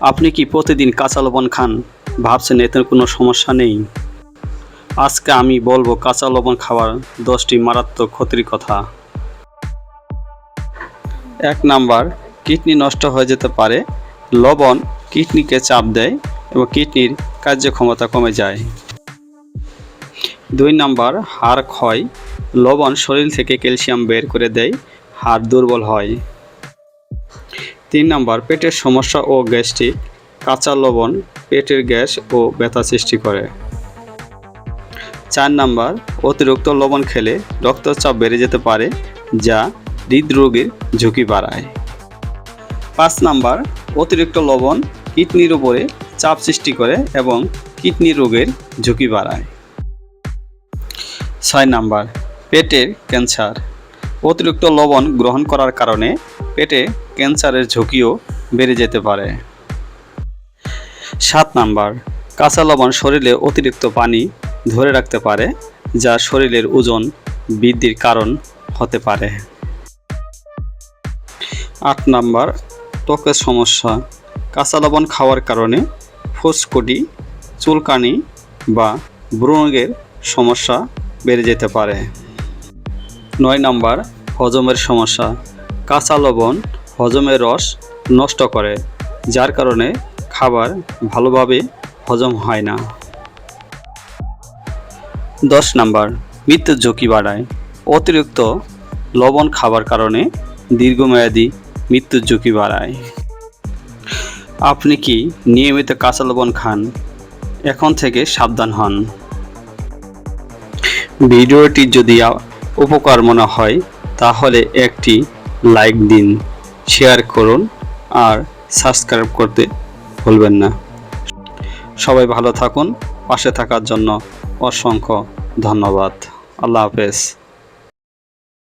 আপনি কি প্রতিদিন কাঁচা লবণ খান? ভাবছেন এতে কোনো সমস্যা নেই। আজকে আমি বলব কাঁচা লবণ খাওয়ার দশটি মারাত্মক ক্ষতির কথা। এক নাম্বার, কিডনি নষ্ট হয়ে যেতে পারে। লবণ কিডনিকে চাপ দেয় এবং কিডনির কার্যক্ষমতা কমে যায়। দুই নাম্বার, হাড় ক্ষয়। লবণ শরীর থেকে ক্যালসিয়াম বের করে দেয়, হাড় দুর্বল হয়। তিন নাম্বার, পেটের সমস্যা ও গ্যাস্ট্রিক। কাঁচা লবণ পেটের গ্যাস ও ব্যথা সৃষ্টি করে। চার নাম্বার, অতিরিক্ত লবণ খেলে রক্তচাপ বেড়ে যেতে পারে, যা হৃদরোগের ঝুঁকি বাড়ায়। পাঁচ নাম্বার, অতিরিক্ত লবণ কিডনির উপরে চাপ সৃষ্টি করে এবং কিডনি রোগের ঝুঁকি বাড়ায়। ছয় নাম্বার, পেটের ক্যান্সার। অতিরিক্ত লবণ গ্রহণ করার কারণে পেটে ক্যান্সারের ঝুঁকিও বেড়ে যেতে পারে। সাত নাম্বার, কাঁচা লবণ শরীরে অতিরিক্ত পানি ধরে রাখতে পারে, যা শরীরের ওজন বৃদ্ধির কারণ হতে পারে। আট নাম্বার, ত্বকের সমস্যা, কাঁচা লবণ খাওয়ার কারণে ফুসকুটি, চুলকানি বা ব্রণের সমস্যা বেড়ে যেতে পারে। নয় নাম্বার, হজমের সমস্যা। কাঁচা লবণ হজমের রস নষ্ট করে, যার কারণে খাবার ভালোভাবে হজম হয় না। দশ নাম্বার মৃত্যুর ঝুঁকি বাড়ায়। অতিরিক্ত লবণ খাবার কারণে দীর্ঘমেয়াদী মৃত্যুর ঝুঁকি বাড়ায়। আপনি কি নিয়মিত কাঁচা লবণ খান? এখন থেকে সাবধান হন। ভিডিওটি যদি উপকার মনে হয়, তাহলে একটি লাইক দিন, শেয়ার করুন আর সাবস্ক্রাইব করতে ভুলবেন না। সবাই ভালো থাকুন, পাশে থাকার জন্য অসংখ্য ধন্যবাদ। আল্লাহ হাফেজ।